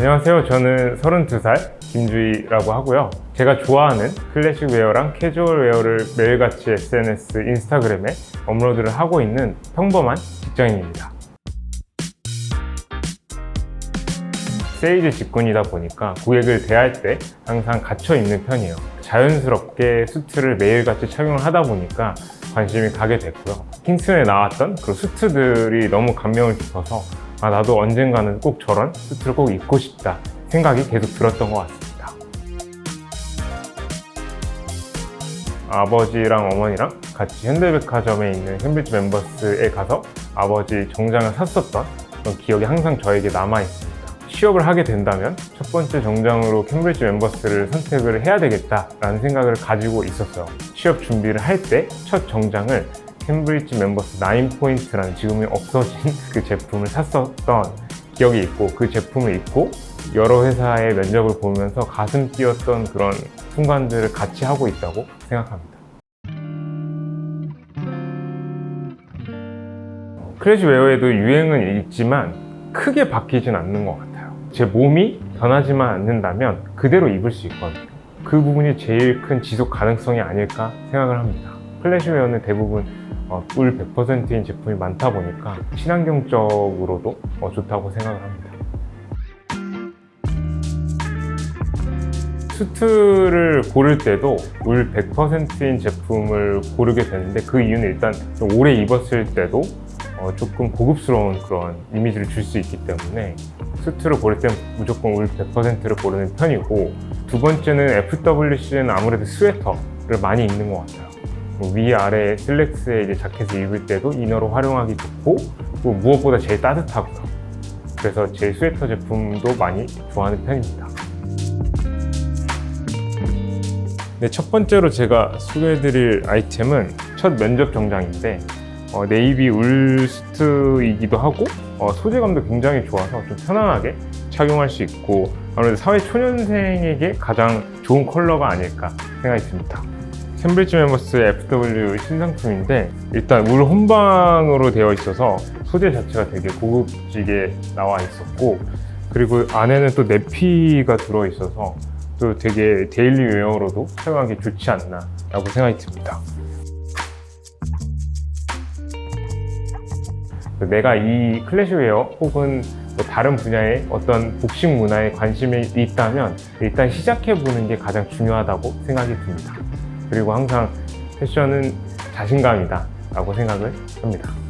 안녕하세요. 저는 32살 김주희라고 하고요. 제가 좋아하는 클래식 웨어랑 캐주얼 웨어를 매일같이 SNS, 인스타그램에 업로드를 하고 있는 평범한 직장인입니다. 세일즈 직군이다 보니까 고객을 대할 때 항상 갇혀 있는 편이에요. 자연스럽게 수트를 매일같이 착용을 하다 보니까 관심이 가게 됐고요. 킹슨에 나왔던 그 수트들이 너무 감명을 깊어서 아, 나도 언젠가는 꼭 저런 수트를 꼭 입고 싶다 생각이 계속 들었던 것 같습니다. 아버지랑 어머니랑 같이 현대백화점에 있는 캠브리지 멤버스에 가서 아버지 정장을 샀었던 그런 기억이 항상 저에게 남아 있습니다. 취업을 하게 된다면 첫 번째 정장으로 캠브리지 멤버스를 선택을 해야 되겠다라는 생각을 가지고 있었어요. 취업 준비를 할 때 첫 정장을 캠브리지 멤버스 9포인트라는 지금은 없어진 그 제품을 샀었던 기억이 있고 그 제품을 입고 여러 회사의 면접을 보면서 가슴 뛰었던 그런 순간들을 같이 하고 있다고 생각합니다. 크래시 웨어에도 유행은 있지만 크게 바뀌진 않는 것 같아요. 제 몸이 변하지만 않는다면 그대로 입을 수 있거든요. 그 부분이 제일 큰 지속 가능성이 아닐까 생각을 합니다. 클래시 웨어는 대부분 어, 울 100%인 제품이 많다 보니까 친환경적으로도 어, 좋다고 생각을 합니다. 수트를 고를 때도 울 100%인 제품을 고르게 되는데 그 이유는 일단 좀 오래 입었을 때도 어, 조금 고급스러운 그런 이미지를 줄 수 있기 때문에 수트를 고를 때는 무조건 울 100%를 고르는 편이고 두 번째는 FWC는 아무래도 스웨터를 많이 입는 것 같아요. 뭐 위아래 슬랙스에 이제 자켓을 입을 때도 이너로 활용하기 좋고 또 무엇보다 제일 따뜻하고요. 그래서 제 스웨터 제품도 많이 좋아하는 편입니다. 네, 첫 번째로 제가 소개해드릴 아이템은 첫 면접 정장인데 어, 네이비 울 수트이기도 하고 어, 소재감도 굉장히 좋아서 좀 편안하게 착용할 수 있고 아무래도 사회 초년생에게 가장 좋은 컬러가 아닐까 생각이 듭니다. 캠브리지 멤버스 FW 신상품인데 일단 울 혼방으로 되어 있어서 소재 자체가 되게 고급지게 나와 있었고 그리고 안에는 또 내피가 들어 있어서 또 되게 데일리 웨어로도 사용하기 좋지 않나 라고 생각이 듭니다. 내가 이 클래식웨어 혹은 뭐 다른 분야의 어떤 복식 문화에 관심이 있다면 일단 시작해 보는 게 가장 중요하다고 생각이 듭니다. 그리고 항상 패션은 자신감이다 라고 생각을 합니다.